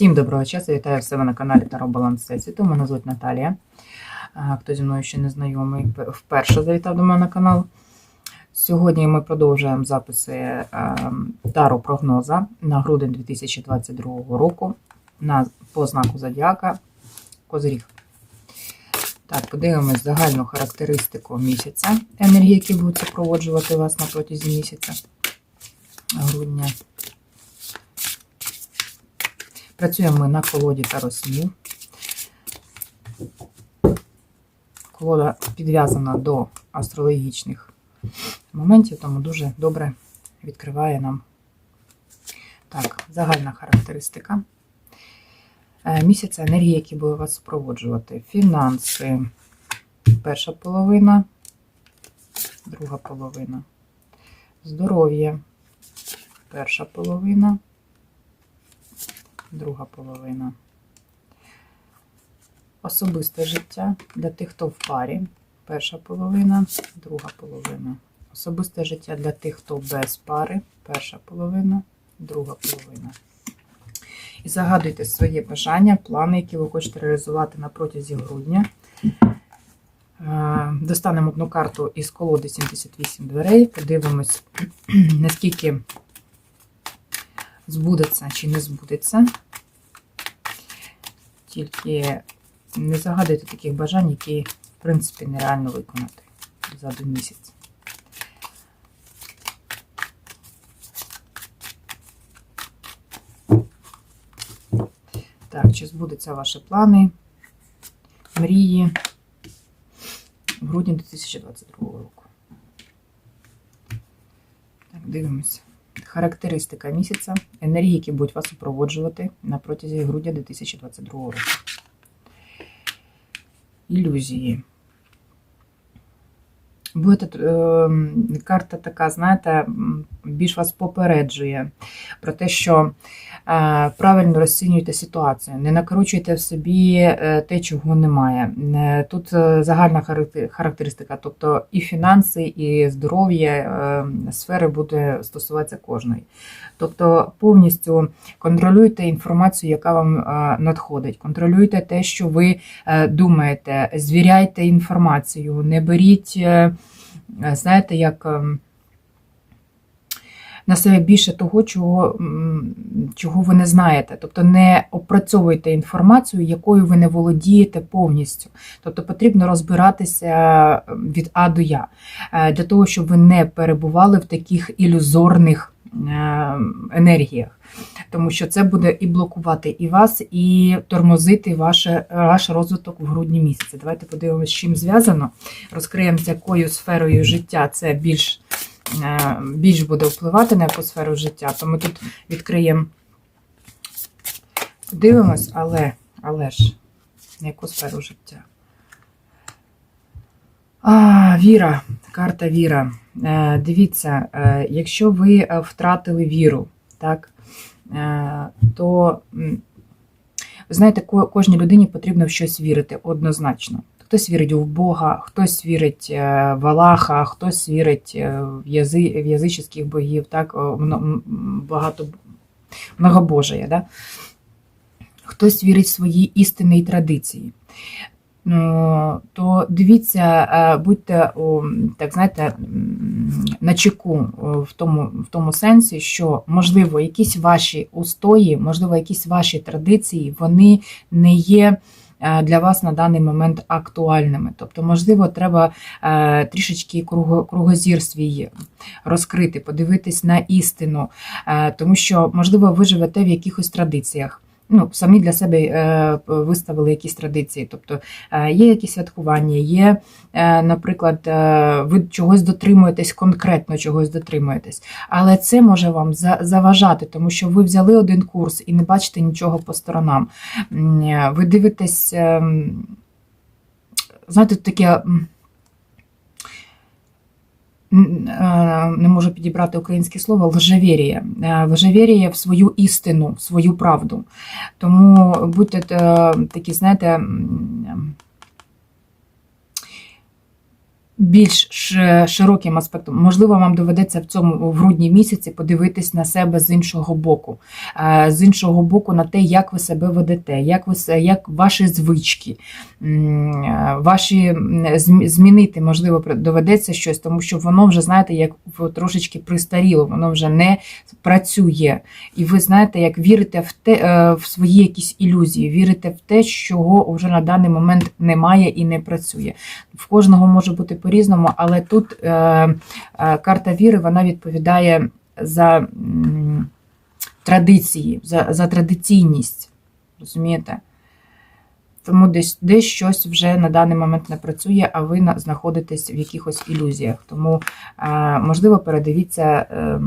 Всім доброго часу, вітаю себе на каналі Таро Баланс Всесвіту. Мене звуть Наталія. Хто зі мною ще не знайомий, вперше завітав до мене на канал. Сьогодні ми продовжуємо записи е, Таро прогноза на грудень 2022 року на, по знаку Зодіака Козиріг. Так, подивимось загальну характеристику місяця, енергії, які будуть супроводжувати вас на протязі місяця грудня. Працюємо ми на колоді та снів. Колода підв'язана до астрологічних моментів, тому дуже добре відкриває нам так, загальна характеристика. Е, Місяця енергії, які будуть вас супроводжувати. Фінанси, перша половина, друга половина. Здоров'я, перша половина друга половина. Особисте життя для тих, хто в парі. Перша половина, друга половина. Особисте життя для тих, хто без пари. Перша половина, друга половина. І загадуйте своє бажання, плани, які ви хочете реалізувати на протязі грудня. Е, достанемо одну карту із колоди 78 дверей. Подивимось, наскільки збудеться чи не збудеться. Тільки не загадуйте таких бажань, які, в принципі, нереально виконати за один місяць. Так, чи збудуться ваші плани, мрії в грудні 2022 року? Так, дивимося. Характеристика місяця, енергії, які будуть вас супроводжувати на протязі грудня 2022 року. Ілюзії. Будете, е, карта така, знаєте, більш вас попереджує про те, що правильно розцінюєте ситуацію, не накручуйте в собі е, те, чого немає. Е, тут е, загальна характеристика, тобто і фінанси, і здоров'я е, сфери буде стосуватися кожної. Тобто повністю контролюйте інформацію, яка вам е, надходить, контролюйте те, що ви е, думаєте, звіряйте інформацію, не беріть. Е, Е, знаєте, як ем, на себе більше того, чого чого ви не знаєте. Тобто не опрацьовуйте інформацію, якою ви не володієте повністю. Тобто потрібно розбиратися від А до Я, е, для того, щоб ви не перебували в таких ілюзорних ем, енергіях тому що це буде і блокувати і вас, і тормозити ваше, ваш розвиток в грудні місяці. Давайте подивимося, з чим зв'язано. Розкриємо, з якою сферою життя це більш е, більш буде впливати на яку сферу життя. Ми тут відкриємо, подивимось, але, але ж, на яку сферу життя. А, Віра, карта Віра. Е, дивіться, е, якщо ви втратили віру, так, Е, то, ви знаєте, кожній людині потрібно в щось вірити однозначно. Хтось вірить в Бога, хтось вірить е, в Аллаха, хтось вірить е, в язи, в язичних богів, так, багато многобожия. Да? Хтось вірить в свої істини традиції. Ну, то дивіться, е, будьте так знаєте, на чеку в тому в тому сенсі, що, можливо, якісь ваші устої, можливо, якісь ваші традиції, вони не є. Е, для вас на даний момент актуальними. Тобто, можливо, треба е, трішечки кругозір свій розкрити, подивитись на істину, тому що, можливо, ви живете в якихось традиціях ну, самі для себе е, виставили якісь традиції. Тобто е, є якісь святкування, є, е, наприклад, ви чогось дотримуєтесь, конкретно чогось дотримуєтесь, але це може вам заважати, тому що ви взяли один курс і не бачите нічого по сторонам. Ви дивитесь, ем, знаєте, таке. Не можу підібрати українське слово, лжевір'я. Лжевір'я в свою істину, в свою правду. Тому будьте е, такі, знаєте, більш широким аспектом. Можливо, вам доведеться в цьому в грудні місяці подивитись на себе з іншого боку, Е, з іншого боку, на те, як ви себе ведете, як ви як ваші звички, е, ваші змінити, можливо, доведеться щось, тому що воно вже знаєте, як трошечки пристаріло, воно вже не працює. І ви знаєте, як вірите в те е, в свої якісь ілюзії, вірите в те, чого вже на даний момент немає і не працює. В кожного може бути по-різному, але тут е, е, карта віри вона відповідає за традиції, за, за традиційність. Розумієте? Тому десь, десь щось вже на даний момент не працює, а ви на- знаходитесь в якихось ілюзіях. Тому, е, можливо, передивіться е,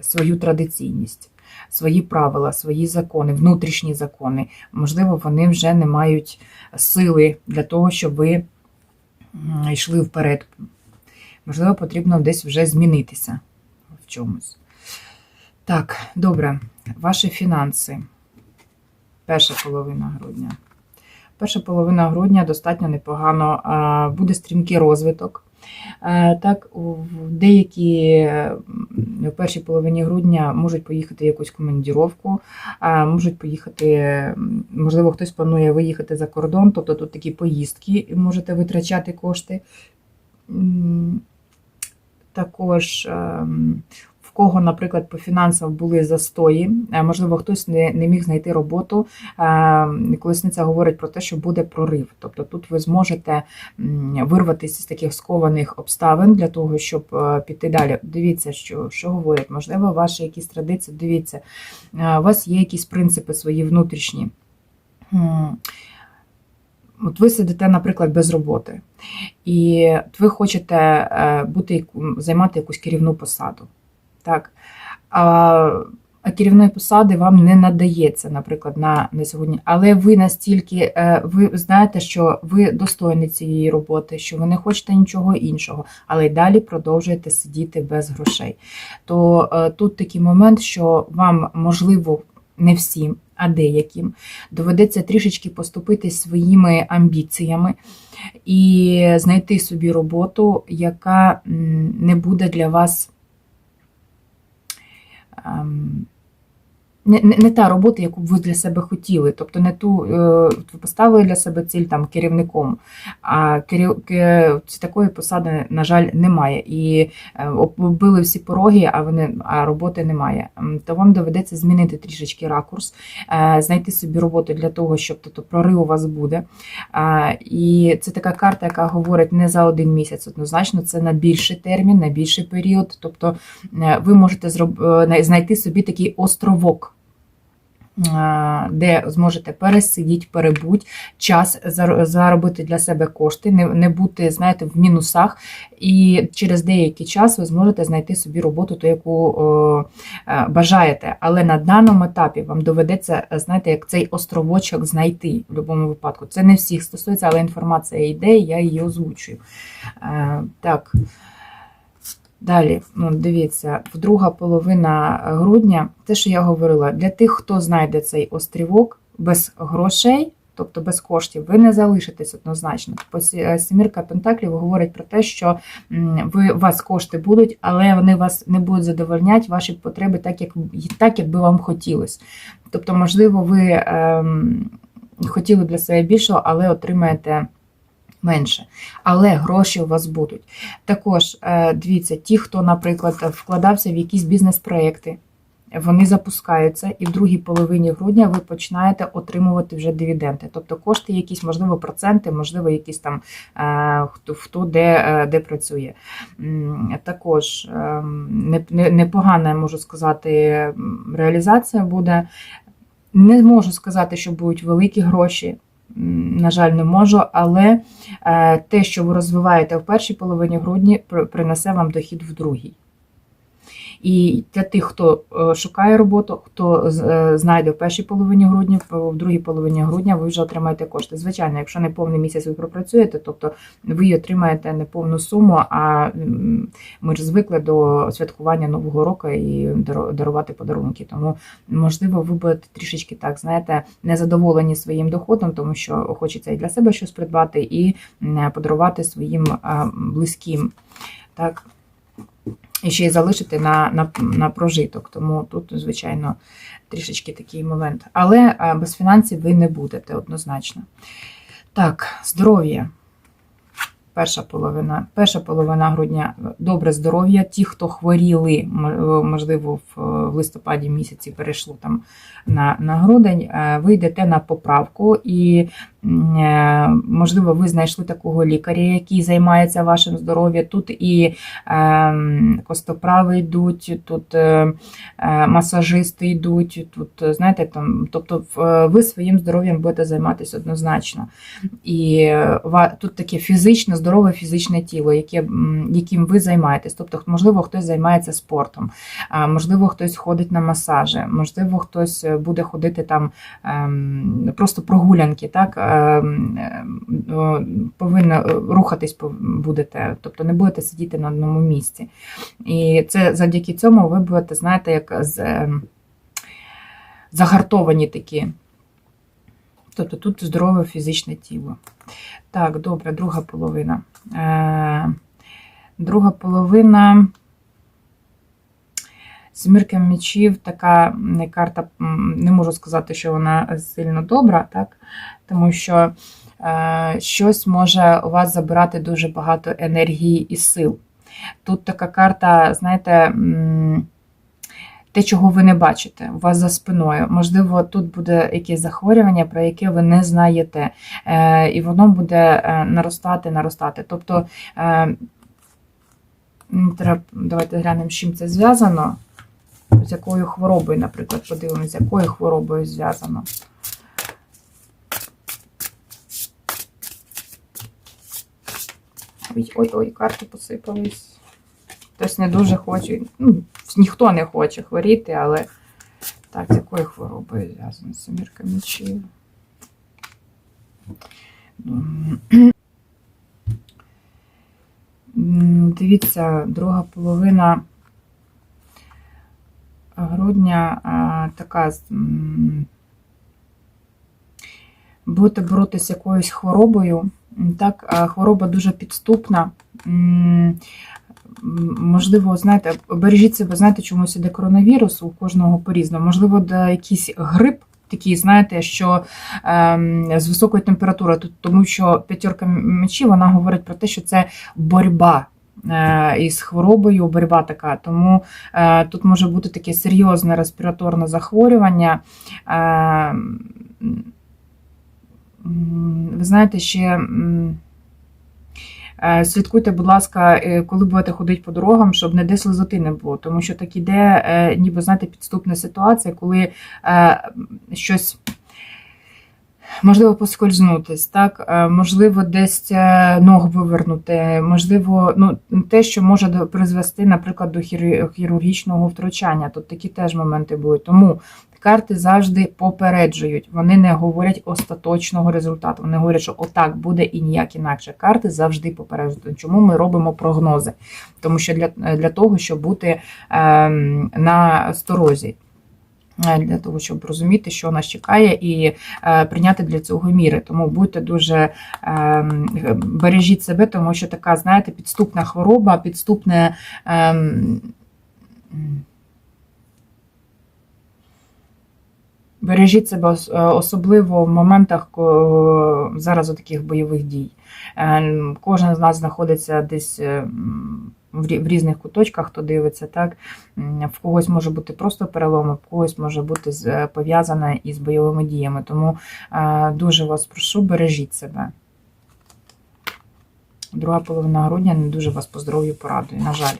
свою традиційність, свої правила, свої закони, внутрішні закони. Можливо, вони вже не мають сили для того, щоб ви йшли вперед. Можливо, потрібно десь вже змінитися в чомусь. Так, добре. Ваші фінанси. Перша половина грудня. Перша половина грудня достатньо непогано. Буде стрімкий розвиток. Е, Так, деякі в першій половині грудня можуть поїхати в якусь командіровку, можуть поїхати, можливо, хтось планує виїхати за кордон, тобто тут такі поїздки, можете витрачати кошти. Також ем, кого, наприклад, по фінансам були застої, е, можливо, хтось не, не міг знайти роботу. Е, Колесниця говорить про те, що буде прорив. Тобто тут ви зможете вирватися з таких скованих обставин для того, щоб е, піти далі. Дивіться, що, що говорять. Можливо, ваші якісь традиції. Дивіться, у вас є якісь принципи свої внутрішні. От ви сидите, наприклад, без роботи, і ви хочете бути займати якусь керівну посаду. Так? А, а керівної посади вам не надається, наприклад, на, на сьогодні. Але ви настільки е, ви знаєте, що ви достойні цієї роботи, що ви не хочете нічого іншого, але й далі продовжуєте сидіти без грошей. То е, тут такий момент, що вам можливо не всім, а деяким доведеться трішечки поступити своїми амбіціями і знайти собі роботу, яка не буде для вас. Ем, Не, не, та робота, яку б ви для себе хотіли, тобто не ту е, ви поставили для себе ціль там керівником, а керів, ке- такої посади, на жаль, немає. І е, оббили всі пороги, а вони а роботи немає. То вам доведеться змінити трішечки ракурс, е, знайти собі роботу для того, щоб тобто, прорив у вас буде. І це така карта, яка говорить не за один місяць, однозначно, це на більший термін, на більший період. Тобто ви можете знайти собі такий островок. Де зможете пересидіти, перебути, час заробити для себе кошти, не, бути, знаєте, в мінусах, і через деякий час ви зможете знайти собі роботу, ту, яку е, бажаєте. Але на даному етапі вам доведеться, знаєте, як цей островочок знайти в будь-якому випадку. Це не всіх стосується, але інформація йде, і я її озвучую. Е, Так. Далі, ну, дивіться, в друга половина грудня, те, що я говорила, для тих, хто знайде цей острівок без грошей, тобто без коштів, ви не залишитесь однозначно. Бо сі- е, Сімірка Пентаклів говорить про те, що ви, у вас кошти будуть, але вони вас не будуть задовольняти ваші потреби так, як, так, як би вам хотілося. Тобто, можливо, ви ем, хотіли для себе більшого, але отримаєте менше. Але гроші у вас будуть. Також е, дивіться, ті, хто, наприклад, вкладався в якісь бізнес-проекти, вони запускаються, і в другій половині грудня ви починаєте отримувати вже дивіденди. Тобто кошти, якісь, можливо, проценти, можливо, якісь там е, хто, хто де, е, де працює. Також е, не- непогана, можу сказати, реалізація буде. Не можу сказати, що будуть великі гроші. На жаль, не можу, але е, те, що ви розвиваєте в першій половині грудні, при- принесе вам дохід в другій. І для тих, хто е, шукає роботу, хто е, знайде в першій половині грудня, в другій половині грудня ви вже отримаєте кошти. Звичайно, якщо не повний місяць ви пропрацюєте, тобто ви отримаєте не повну суму, а ми ж звикли до святкування Нового року і дарувати подарунки. Тому, можливо, ви будете трішечки так, знаєте, незадоволені своїм доходом, тому що хочеться і для себе щось придбати, і подарувати своїм близьким. Так. І ще й залишити на, на, на прожиток. Тому тут, звичайно, трішечки такий момент. Але без фінансів ви не будете однозначно. Так, здоров'я. Перша половина, перша половина грудня добре здоров'я. Ті, хто хворіли, можливо, в, листопаді місяці перейшло там на, на грудень, е, ви йдете на поправку, і можливо, ви знайшли такого лікаря, який займається вашим здоров'ям. Тут і е, костоправи йдуть, тут е, е, масажисти йдуть, тут, е, знаєте, там, тобто е, ви своїм здоров'ям будете займатися однозначно. І е, тут таке фізичне, здорове фізичне тіло, яке, яким ви займаєтесь. Тобто, можливо, хтось займається спортом, можливо, хтось ходить на масажі, можливо, хтось е, буде ходити там ем, просто прогулянки, так ем, ем, о, повинно е, рухатись будете, тобто не будете сидіти на одному місці. І це завдяки цьому ви будете, знаєте, як з, ем, загартовані такі. Тобто тут здорове фізичне тіло. Так, добре, друга половина. Е, друга половина. Сімірка мечів, така карта, не можу сказати, що вона сильно добра, так? Тому що е, щось може у вас забирати дуже багато енергії і сил. Тут така карта, знаєте, те, чого ви не бачите, у вас за спиною. Можливо, тут буде якесь захворювання, про яке ви не знаєте, е, і воно буде е, наростати, наростати. Тобто, треба, давайте глянемо, з чим це зв'язано. З якою хворобою, наприклад, подивимося, з якою хворобою зв'язано. Ой, ой, ой, карти посипались. Хтось не дуже хоче. Ну, ніхто не хоче хворіти, але так, з якою хворобою зв'язано? Семірка мечів. М, Дивіться, друга половина грудня а, така. Будете боротися з якоюсь хворобою. Так, хвороба дуже підступна. Можливо, знаєте, бережіть себе, знаєте, чомусь іде коронавірус у кожного по-різному. Можливо, де якийсь грип, такий, знаєте, що ем, з високою температурою, тому що п'ятерка мечів вона говорить про те, що це боротьба. е, Із хворобою боротьба така, тому е, тут може бути таке серйозне респіраторне захворювання. Е, ви знаєте, ще е, слідкуйте, будь ласка, е, коли будете ходити по дорогам, щоб не де слезоти не було, тому що так іде, е, ніби знаєте, підступна ситуація, коли щось. Можливо, поскользнутись, так, Е, можливо, десь е, ногу вивернути, можливо, ну, те, що може призвести, наприклад, до хіру- хірургічного втручання. Тут такі теж моменти будуть. Тому карти завжди попереджують. Вони не говорять остаточного результату. Вони говорять, що отак буде і ніяк інакше. Карти завжди попереджують. Чому ми робимо прогнози? Тому що для, для того, щоб бути ем, на сторозі. Е, Для того, щоб розуміти, що нас чекає, і е, прийняти для цього міри. Тому будьте дуже ем, бережіть себе, тому що така, знаєте, підступна хвороба, підступне. ем, Бережіть себе е, особливо в моментах зараз у таких бойових дій. Е, Кожен з нас знаходиться десь е, м, в різних куточках, хто дивиться, так в когось може бути просто перелом, в когось може бути е, пов'язане із бойовими діями. Тому е, дуже вас прошу, бережіть себе. Друга половина грудня не дуже вас по здоров'ю порадує. На жаль,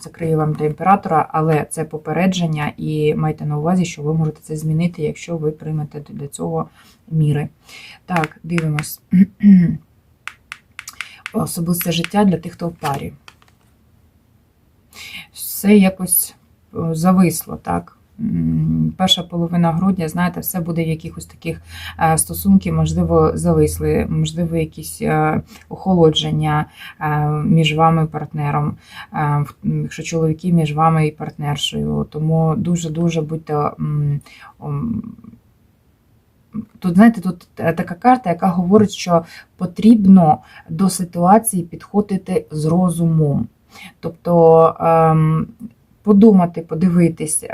закрию вам для імператора, але це попередження, і майте на увазі, що ви можете це змінити, якщо ви приймете для цього міри. Так, дивимось. Особисте життя для тих, хто в парі. Все якось зависло, так. Перша половина грудня, знаєте, все буде в якихось таких е, стосунків, можливо, зависли, можливо, якісь е, охолодження е, між вами і партнером, е, якщо чоловіки між вами і партнершою. Тому дуже-дуже будьте. Тут, знаєте, тут е, така карта, яка говорить, що потрібно до ситуації підходити з розумом. Тобто ем, подумати, подивитись. Е,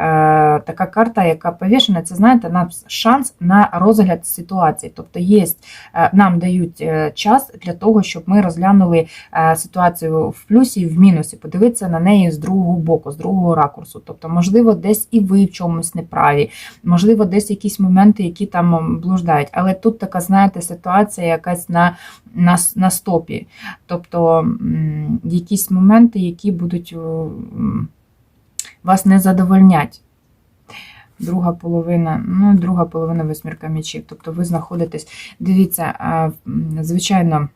така карта, яка повішена, це знаєте, нам шанс на розгляд ситуації. Тобто є, е, нам дають е, час для того, щоб ми розглянули ситуацію в плюсі і в мінусі, подивитися на неї з другого боку, з другого ракурсу. Тобто, можливо, десь і ви в чомусь неправі, можливо, десь якісь моменти, які там блуждають. Але тут така, знаєте, ситуація якась на, на, на стопі. Тобто якісь моменти, які будуть вас не задовольнять. Друга половина, ну, друга половина восьмірка мечів. Тобто ви знаходитесь. Дивіться, звичайно,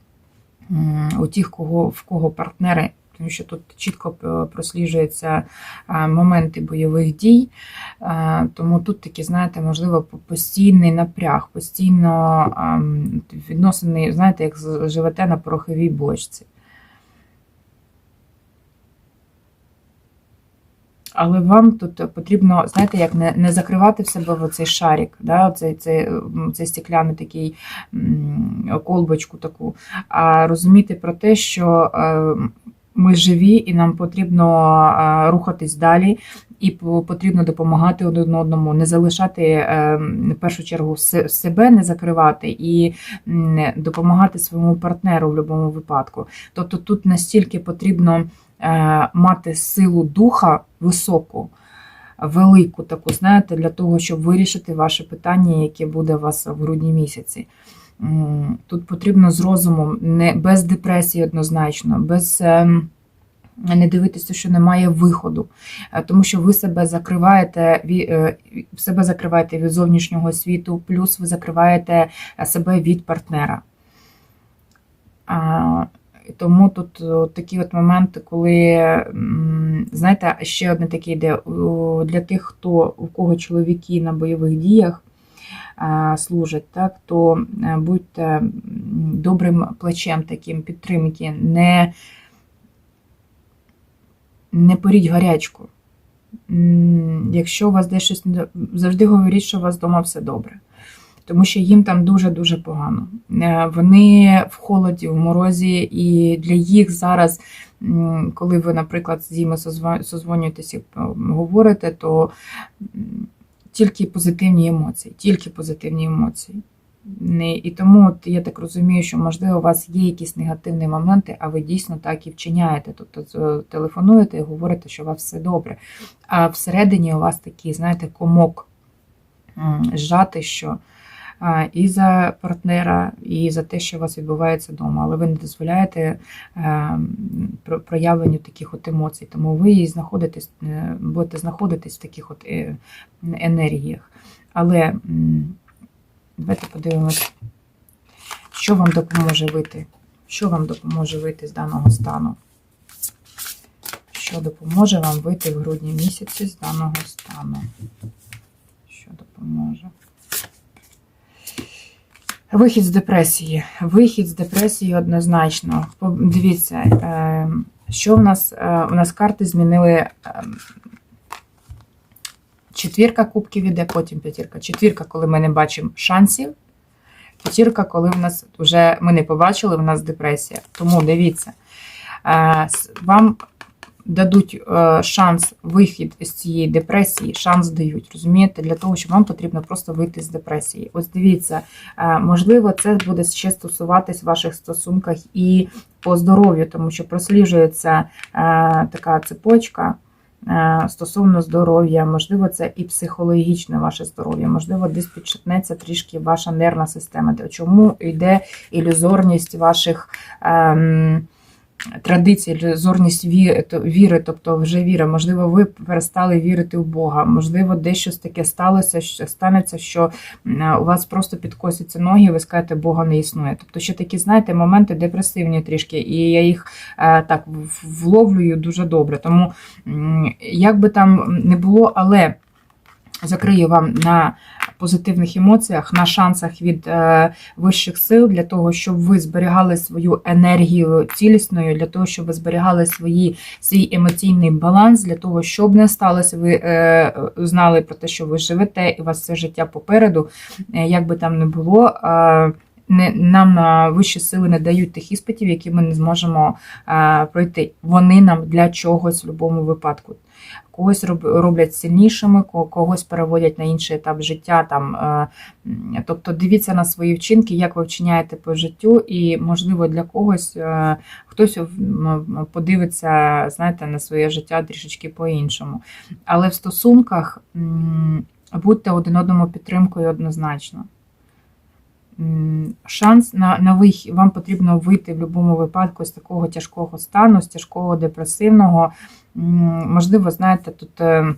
у тих, кого, в кого партнери, тому що тут чітко е, просліджуються моменти бойових дій. Тому тут такі, знаєте, можливо, постійний напряг, постійно відносини, знаєте, як живете на пороховій бочці. Але вам тут потрібно, знаєте, як не, не закривати в себе в оцей шарик, да, цей, м, цей стекляний такий колбочку таку, а розуміти про те, що е, ми живі і нам потрібно е, рухатись далі, і по- потрібно допомагати один одному, не залишати е, в першу чергу себе, не закривати і допомагати своєму партнеру в будь-якому випадку. Тобто тут настільки потрібно мати силу духа високу, велику таку, знаєте, для того, щоб вирішити ваше питання, яке буде у вас в грудні місяці. Тут потрібно з розумом, не без депресії однозначно, без. ем, Не дивитися, що немає виходу, Е, тому що ви себе закриваєте е, себе закриваєте від зовнішнього світу, плюс ви закриваєте е, себе від партнера. Тому тут от такі от моменти, коли, знаєте, ще одне таке йде для тих, хто у кого чоловіки на бойових діях служать, так, то е, будьте добрим плечем таким підтримки, не, не поріть гарячку. Якщо у вас десь щось завжди говоріть, що у вас вдома все добре. Тому що їм там дуже-дуже погано. Е, Вони в холоді, в морозі, і для їх зараз, коли ви, наприклад, з ними созвонюєтесь і е, говорите, то тільки позитивні емоції, тільки позитивні емоції. І тому от я так розумію, що можливо у вас є якісь негативні моменти, а ви дійсно так і вчиняєте. Тобто телефонуєте і говорите, що у вас все добре. А всередині у вас такий, знаєте, комок м, зжати, що і за партнера, і за те, що у вас відбувається вдома, але ви не дозволяєте е, проявленню таких от емоцій. Тому ви і знаходитесь, е, будете знаходитись в таких от е, енергіях. Але давайте подивимось, що вам допоможе вийти. Що вам допоможе вийти з даного стану? Що допоможе вам вийти в грудні місяці з даного стану? Що допоможе? Вихід з депресії. Вихід з депресії однозначно. Дивіться, е, що в нас? Е, У нас карти змінили. е, Четвірка кубків іде, потім п'ятірка. Четвірка, коли ми не бачимо шансів. П'ятірка, коли в нас вже ми не побачили, в нас депресія. Тому дивіться, е, вам дадуть е, шанс вихід з цієї депресії, шанс дають, розумієте, для того, що вам потрібно просто вийти з депресії. Ось дивіться, е, можливо, це буде ще стосуватись в ваших стосунках і по здоров'ю, тому що просліджується е, така цепочка. Стосовно здоров'я, можливо, це і психологічне ваше здоров'я, можливо, десь підшатнеться трішки ваша нервна система. Чому йде ілюзорність ваших ем, традиції, ілюзорність віри, тобто вже віра. Можливо, ви перестали вірити в Бога. Можливо, десь щось таке сталося, що станеться, що у вас просто підкосяться ноги, і ви скажете, Бога не існує. Тобто, ще такі, знаєте, моменти депресивні трішки, і я їх е, так вловлюю дуже добре. Тому як би там не було, але закрию вам на позитивних емоціях, на шансах від е, вищих сил для того, щоб ви зберігали свою енергію цілісною, для того, щоб ви зберігали свої, свій емоційний баланс, для того, щоб не сталося, ви е, знали про те, що ви живете, і у вас все життя попереду, Е, як би там не було. Не, нам на вищі сили не дають тих іспитів, які ми не зможемо е, пройти. Вони нам для чогось в будь-якому випадку. Когось роблять сильнішими, когось переводять на інший етап життя. Там, е, тобто дивіться на свої вчинки, як ви вчиняєте по життю, і, можливо, для когось е, хтось подивиться знаєте, на своє життя трішечки по-іншому. Але в стосунках будьте один одному підтримкою однозначно. Шанс на, на вихід, вам потрібно вийти в будь-якому випадку з такого тяжкого стану, з тяжкого депресивного. Можливо, знаєте, тут. е,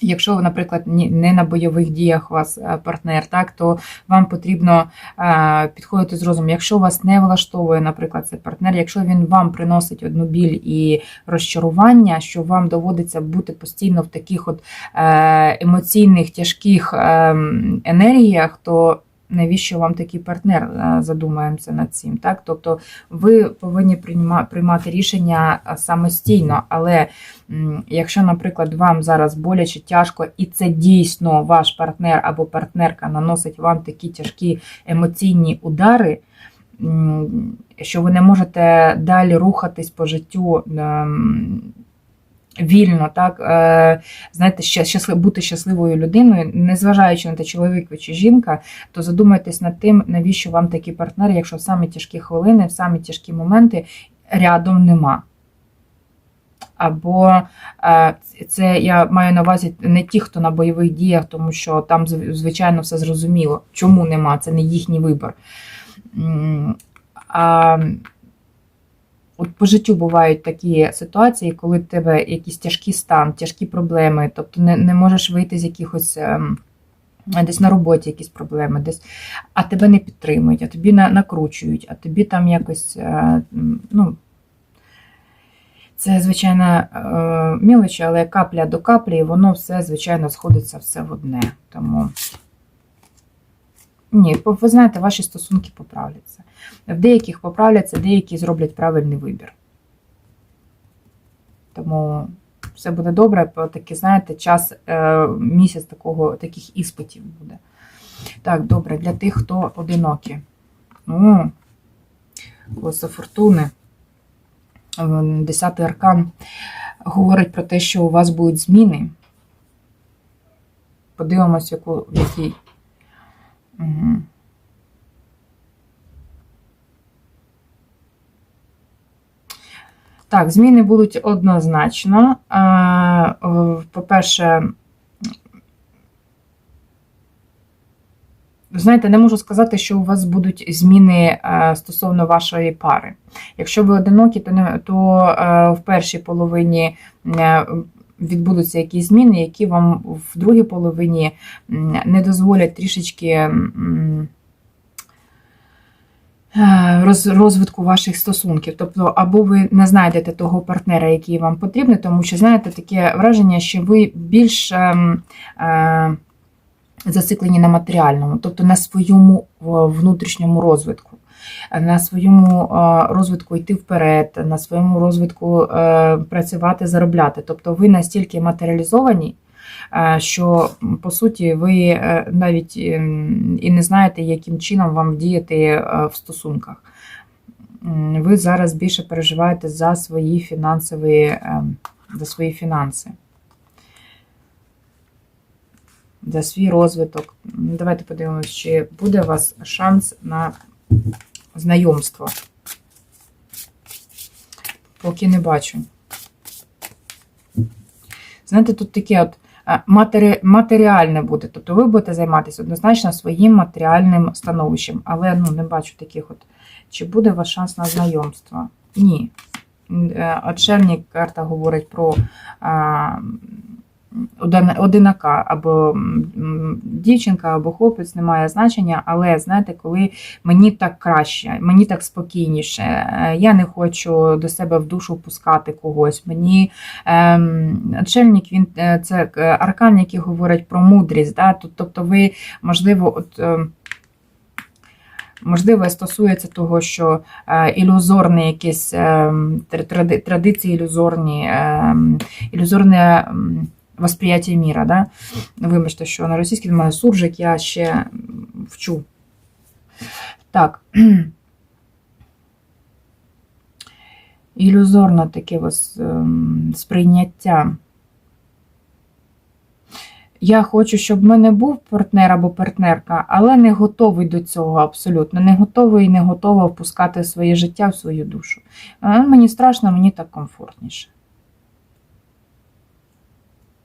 Якщо наприклад, не на бойових діях вас е, партнер, так то вам потрібно е, підходити з розумом. Якщо вас не влаштовує, наприклад, цей партнер, якщо він вам приносить одну біль і розчарування, що вам доводиться бути постійно в таких от емоційних тяжких е, енергіях, то навіщо вам такий партнер? Е, Задумаємося над цим. Так? Тобто ви повинні приймати рішення е, самостійно, але якщо, наприклад, вам зараз боляче тяжко, і це дійсно ваш партнер або партнерка наносить вам такі тяжкі емоційні удари, що ви не можете далі рухатись по життю. Вільно, так, е, знаєте, ща- щаслив, бути щасливою людиною, незважаючи на те, чоловік чи жінка, то задумайтесь над тим, навіщо вам такий партнер, якщо в самі тяжкі хвилини, в самі тяжкі моменти рядом нема. Або е, це я маю на увазі не ті, хто на бойових діях, тому що там, звичайно, все зрозуміло, чому нема, це не їхній вибір. А от по життю бувають такі ситуації, коли в тебе якийсь тяжкий стан, тяжкі проблеми, тобто не, не можеш вийти з якихось. ем, Десь на роботі якісь проблеми, десь, а тебе не підтримують, а тобі на, накручують, а тобі там якось, е, ну, це, звичайно, е, мілочі, але капля до каплі, воно все, звичайно, сходиться все в одне. Тому, ні, ви знаєте, ваші стосунки поправляться. В деяких поправляться, деякі зроблять правильний вибір. Тому все буде добре, таки, знаєте, час, е, місяць такого, таких іспитів буде. Так, добре, для тих, хто одинокі. Ну, колесо фортуни. Е, Десятий аркан говорить про те, що у вас будуть зміни. Подивимось, в якій. Угу. Так, зміни будуть однозначно. Е, е, По-перше, знаєте, не можу сказати, що у вас будуть зміни е, стосовно вашої пари. Якщо ви одинокі, то, в першій половині відбудуться якісь зміни, які вам в другій половині не дозволять трішечки. е, роз- розвитку ваших стосунків. Тобто, або ви не знайдете того партнера, який вам потрібний, тому що знаєте таке враження, що ви більш ем, е, зациклені на матеріальному, тобто на своєму внутрішньому розвитку. На своєму е, розвитку йти вперед, на своєму розвитку е, працювати, заробляти. Тобто ви настільки матеріалізовані, е, що по суті ви навіть ем, і не знаєте, яким чином вам діяти в стосунках. Ви зараз більше переживаєте за свої фінансові, ем, за свої фінанси. За свій розвиток. Давайте подивимося, чи буде у вас шанс на знайомство. Поки не бачу. Знаєте, тут таке от матері... матеріальне буде. Тобто ви будете займатися однозначно своїм матеріальним становищем. Але ну, не бачу таких от. Чи буде у вас шанс на знайомство? Ні. Е, Отшельник карта говорить про а, одинака або дівчинка, або хлопець, немає значення, але знаєте, коли мені так краще, мені так спокійніше, е, я не хочу до себе в душу пускати когось. Мені ем, отшельник, він е, це е, аркан, який говорить про мудрість. Да? Тобто, ви, можливо, от. ем, Можливо, стосується того, що ілюзорні якісь е, традиції, ілюзорні, е, ілюзорне м, восприяття міра. Да? Вибачте, що на російській немає суржик, я ще вчу. Так. Ілюзорне таке ось, ем, сприйняття. Я хочу, щоб в мене був партнер або партнерка, але не готовий до цього абсолютно. Не готовий і не готова впускати своє життя, в свою душу. Мені страшно, мені так комфортніше.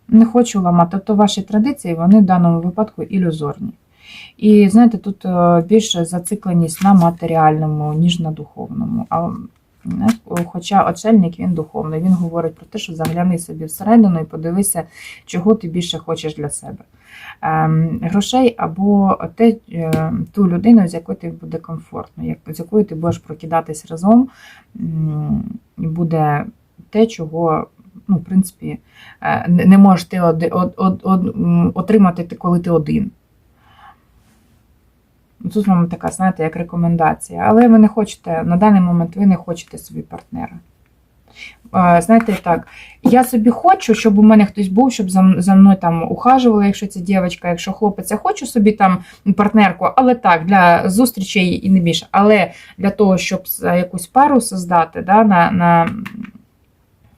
Не хочу ламати. Тобто ваші традиції, вони в даному випадку ілюзорні. І знаєте, тут е, більше зацикленість на матеріальному, ніж на духовному. А Хоча очельник він духовний, він говорить про те, що загляни собі всередину і подивися, чого ти більше хочеш для себе. Ем, Грошей або те, е, ту людину, з якою тобі буде комфортно, з якою ти будеш прокидатись разом, і буде те, чого. Ну, в принципі, е, не ти оди- од- од- од- отримати, коли ти один. Тут вам така, знаєте, як рекомендація. Але ви не хочете, на даний момент ви не хочете собі партнера. Е, Знаєте, так, я собі хочу, щоб у мене хтось був, щоб за, за мною там ухажували, якщо це дівчинка, якщо хлопець, я хочу собі там партнерку, але так, для зустрічей і не більше. Але для того, щоб якусь пару создати, да, на, на...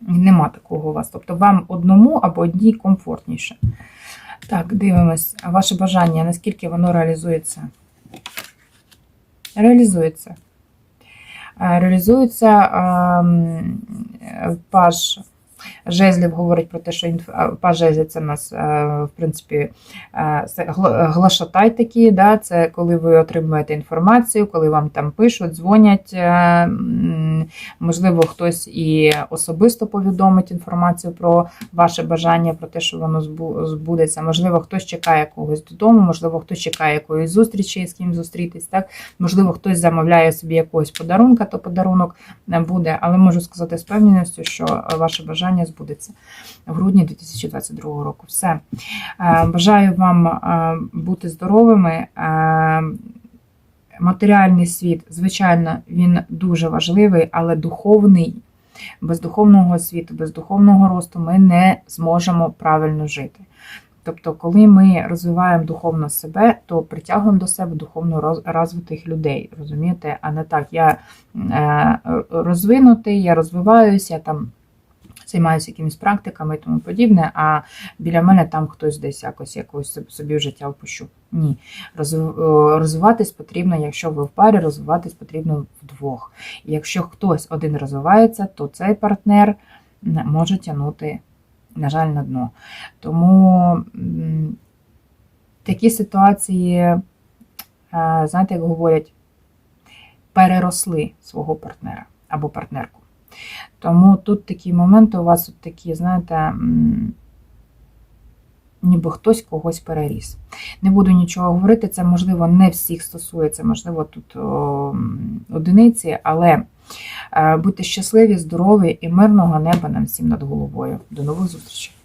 нема такого у вас. Тобто вам одному або одній комфортніше. Так, дивимось, ваше бажання, наскільки воно реалізується? Реалізується. Е, Реалізується ем, паж жезлів говорить про те, що інф... а, паж це в нас, е, в принципі, е, глашатай такі, да? це коли ви отримуєте інформацію, коли вам там пишуть, дзвонять, е, можливо, хтось і особисто повідомить інформацію про ваше бажання, про те, що воно збудеться. Можливо, хтось чекає когось додому, можливо, хтось чекає якоїсь зустрічі, з ким зустрітись. Так? Можливо, хтось замовляє собі якогось подарунка, то подарунок не буде. Але можу сказати з певністю, що ваше бажання збудеться в грудні 2022 року. Все. Е, Бажаю вам е, бути здоровими. Е, Матеріальний світ, звичайно, він дуже важливий, але духовний, без духовного світу, без духовного росту ми не зможемо правильно жити. Тобто, коли ми розвиваємо духовно себе, то притягуємо до себе духовно роз- розвитих людей, розумієте? А не так, я розвинутий, я розвиваюся, я там займаюся якимись практиками і тому подібне, а біля мене там хтось десь якось якось собі в життя впущу. Ні. Розвиватись потрібно, якщо ви в парі, розвиватись потрібно вдвох. Якщо хтось один розвивається, то цей партнер може тягнути, на жаль, на дно. Тому такі ситуації, е, знаєте, як говорять, переросли свого партнера або партнерку. Тому тут такі моменти у вас от такі, знаєте, ніби хтось когось переріс. Не буду нічого говорити, це, можливо, не всіх стосується, можливо, тут о, одиниці, але е, будьте щасливі, здорові і мирного неба нам всім над головою. До нових зустрічей!